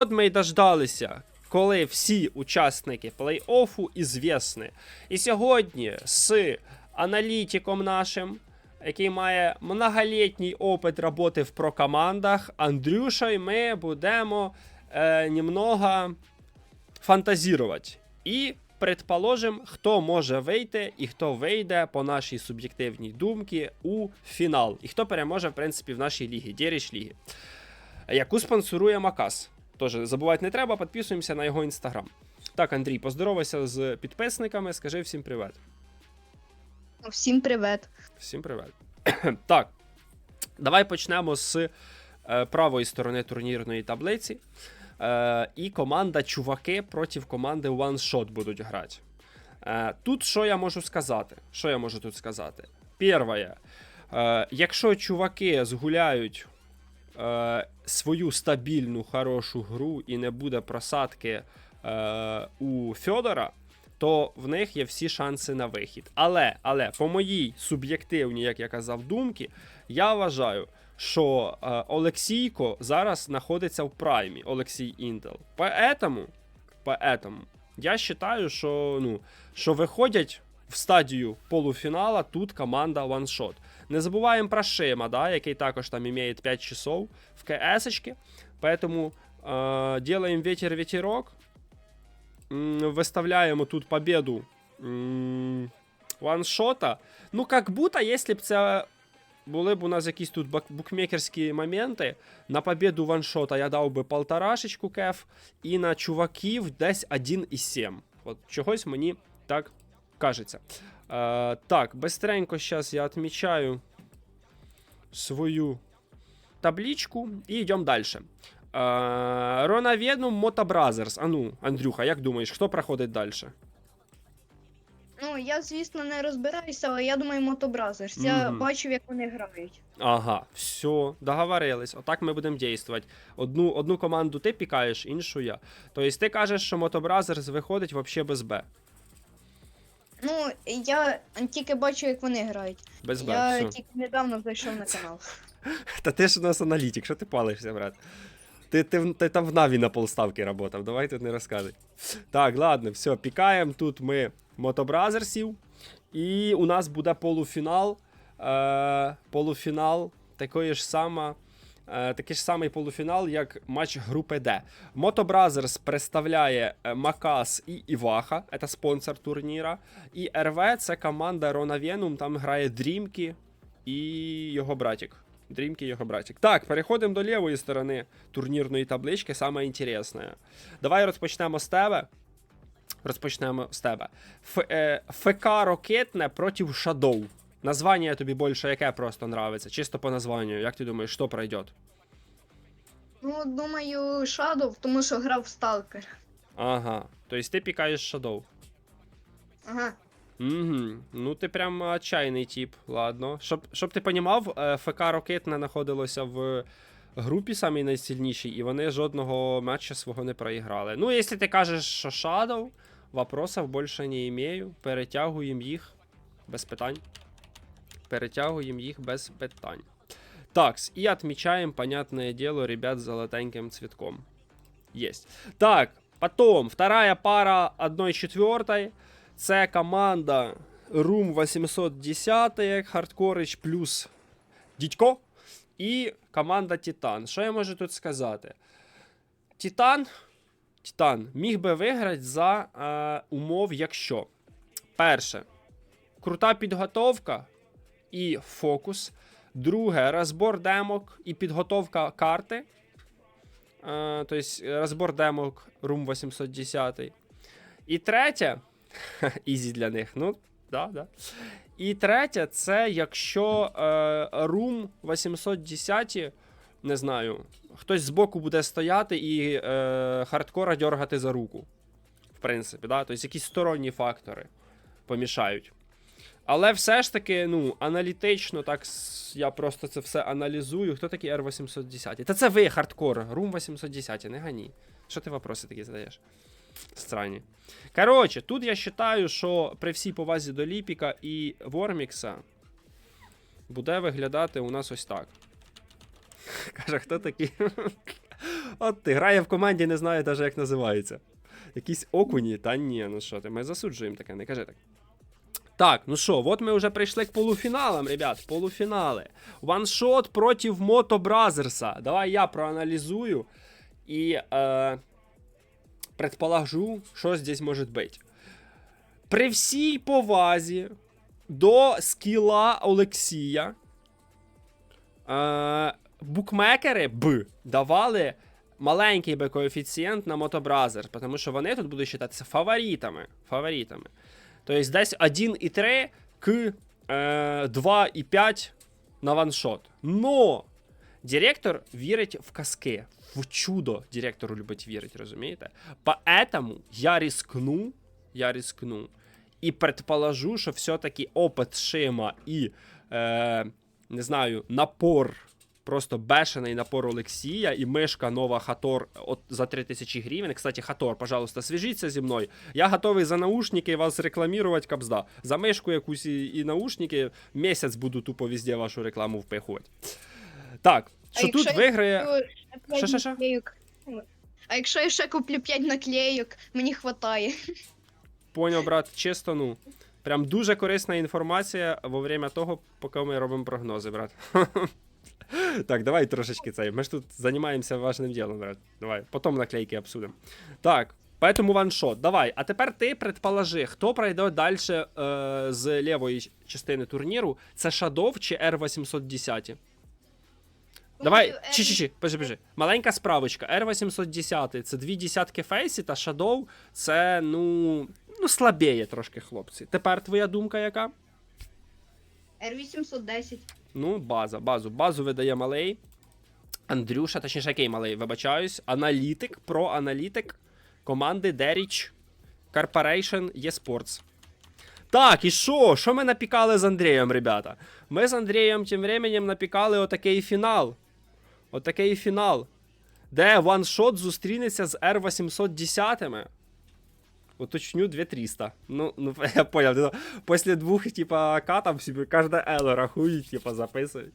От ми й дождалися, коли всі учасники плей-оффу ізвісні. І сьогодні з аналітиком нашим, який має многолітній опит роботи в прокомандах, Андрюшою ми будемо е, немного фантазірувати. І предположим, хто може вийти і хто вийде по нашій суб'єктивній думці у фінал. І хто переможе, в принципі, в нашій лігі, Дєріч ліги, яку спонсорує Макас. Тож забувати не треба, підписуємося на його інстаграм. Так, Андрій, поздоровайся з підписниками, скажи всім привіт. Всім привет. Всім привіт. так, давай почнемо з е, правої сторони турнірної таблиці. Е, і команда Чуваки проти команди One Shot будуть грати. Е, тут що я можу сказати? Що я можу тут сказати? Перше, е, якщо чуваки згуляють е, свою стабільну хорошу гру і не буде просадки е, у Фьодора, то в них є всі шанси на вихід. Але, але по моїй суб'єктивній, як я казав, думки, я вважаю, що е, Олексійко зараз знаходиться в праймі, Олексій Інтел. Поэтому, поэтому я вважаю, що, ну, що виходять в стадію полуфінала тут команда One Shot. Не забуваємо про Шима, да, який також там має 5 часов в КС-очки. Поэтому э, делаем ветер-ветерок. М, Виставляємо тут победу ваншота. Ну, как будто, якщо б це були б у нас якісь тут букмекерські моменти, на победу ваншота я дав би полторашечку кеф, і на чуваків десь 1,7. От чогось мені так кажеться. Е, так, быстренько зараз я відмічаю свою табличку і йдемо далі. Е, Ронавенум Мотобразерс. А ну, Андрюха, як думаєш, хто проходить далі? Ну, я, звісно, не розбираюся, але я думаю, Мотобразерс. Я Мгм. бачив, як вони грають. Ага, все, договорились. Отак ми будемо дійствувати. Одну, одну команду ти пікаєш, іншу я. Тобто ти кажеш, що Мотобразерс виходить вообще без Б. Ну, я тільки бачу, як вони грають. Без Б. я все. тільки недавно зайшов на канал. Та ти ж у нас аналітик, що ти палишся, брат? Ти, ти, в- ти там в Наві на полставки работав, давай тут не розказуй. Так, ладно, все, пікаємо. Тут ми мотобразерсів. І у нас буде полуфінал. Е, полуфінал такої ж сама. Е, такий ж самий полуфінал, як матч групи Д. Мотобразерс представляє е, Макас і Іваха, це спонсор турніра. І РВ це команда Рона Венум, там грає Дрімкі і його братик. Дрімки і його братик. Так, переходимо до лівої сторони турнірної таблички, саме інтересне. Давай розпочнемо з тебе. Розпочнемо з тебе. Ф, е, ФК Рокетне проти Shadow. Названня тобі більше яке просто нравиться? Чисто по названню. Як ти думаєш, що пройде? Ну, думаю, Shadow, тому що грав в Stalker. Ага. Тобто ти пікаєш Shadow. Ага. Угу. Ну, ти прям отчайний тип, ладно. Щоб, щоб ти понімав, е, ФК Рокетне знаходилося в групі самій найсильнішій, і вони жодного матча свого не проіграли. Ну, якщо ти кажеш, що Shadow, вопросов більше не имею. Перетягуємо їх без питань. Перетягуємо їх без питань. Так, і отмечаем, понятное дело, ребят золотеньким цветком. Есть. Так, потом, вторая пара 1-4. Це команда Room 810, як Хардкорич плюс Дідько. І команда Титан. Що я можу тут сказати? Титан. Титан міг би виграти за е, умов, якщо. Перше. Крута підготовка і фокус. Друге, розбор демок і підготовка карти. Е, тобто розбор демок Room 810. І третє. Ізі для них. Ну, да, да. І третє, це якщо е, Room 810, не знаю, хтось збоку буде стояти і е, хардкора дергати за руку. В принципі, да? тобто якісь сторонні фактори помішають. Але все ж таки, ну, аналітично, так я просто це все аналізую. Хто такий R810? Та це ви, хардкор, Room 810, не гані. Що ти вопроси такі задаєш? Странні. Коротше, тут я вважаю, що при всій повазі до Ліпіка і Вормікса буде виглядати у нас ось так. Каже, хто такий? От ти грає в команді, не знає навіть, як називається. Якісь окуні, та ні, ну що ти, ми засуджуємо таке, не кажи так. Так, ну що, от ми вже прийшли к полуфіналам, ребят. Полуфінали. Ваншот проти Мото Бразерса. Давай я проаналізую і е, предположу, що здесь може бути. При всій повазі до скіла Олексія. Е, букмекери б давали маленький би коефіцієнт на Мотобразер, тому що вони тут будуть вважатися фаворитами. фаворитами. Тобто десь 1,3 к е, 2,5 на ваншот. Но директор вірить в казки, в чудо директору любить вірити, розумієте? Поэтому я рискну, я рискну і предположу, що все-таки опит Шима і, е, не знаю, напор, просто бешений напор Олексія і мишка нова Хатор от, за 3000 гривень. Кстати, Хатор, пожалуйста, свяжіться зі мною. Я готовий за наушники вас рекламувати, кабзда. За мишку якусь і, і наушники місяць буду тупо везде вашу рекламу впихувати. Так, А що тут якщо виграє. Що, що, що? А якщо я ще куплю 5 наклеїк, мені хватає. Поняв, брат, чисто, ну. Прям дуже корисна інформація во время того, поки ми робимо прогнози, брат. Так, давай трошечки цей. Ми ж тут займаємося важним ділом, брат. Давай, потім наклейки обсудимо. Так, поэтому ваншот. Давай. А тепер ти предположи, хто пройде далі е, з лівої частини турніру? Це Shadow чи R810? Давай, чи чи чи пожи, пожи. Маленька справочка. R810 це дві десятки фейсі, та Shadow це, ну, ну, слабіє трошки, хлопці. Тепер твоя думка яка? R810. Ну, база, базу. Базу видає малий. Андрюша, точніше, який малий, вибачаюсь. Аналітик, про-аналітик команди Derich Corporation eSports. Так, і що? Що ми напікали з Андрієм, ребята? Ми з Андрієм тим временем напікали отакий фінал. Отакий фінал. Де ваншот зустрінеться з R810. Уточню 2300. Ну, ну я понял. После двух, типа, катов себе каждое ело рахують, типа, записують.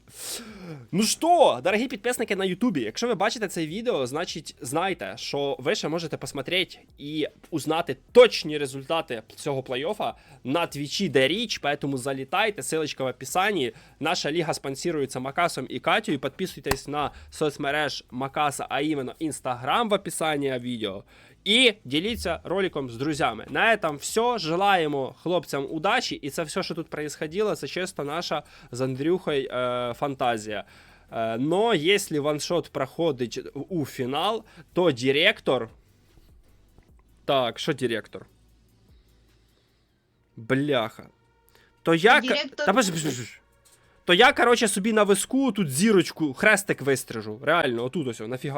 Ну що, дорогі підписники на Ютубі, якщо ви бачите це відео, значить знайте, що ви ще можете посмотрети і узнати точні результати цього плей-оффа на твічі де річ, поэтому залітайте, ссылочка в описании. Наша ліга спонсирується Макасом і Катю. Підписуйтесь на соцмереж Макаса, а іменно Інстаграм в описании відео. І діліться роликом з друзями. На этом все. Желаємо хлопцям удачі. І це все, що тут происходило, це чисто наша з Андрюхою е, фантазія. Е, но якщо ваншот проходить у фінал, то директор. Так, що директор? Бляха. То я. Директор- Та. То я, короче, собі на виску тут зірочку, хрестик вистрижу. Реально, отут ось, нафіга.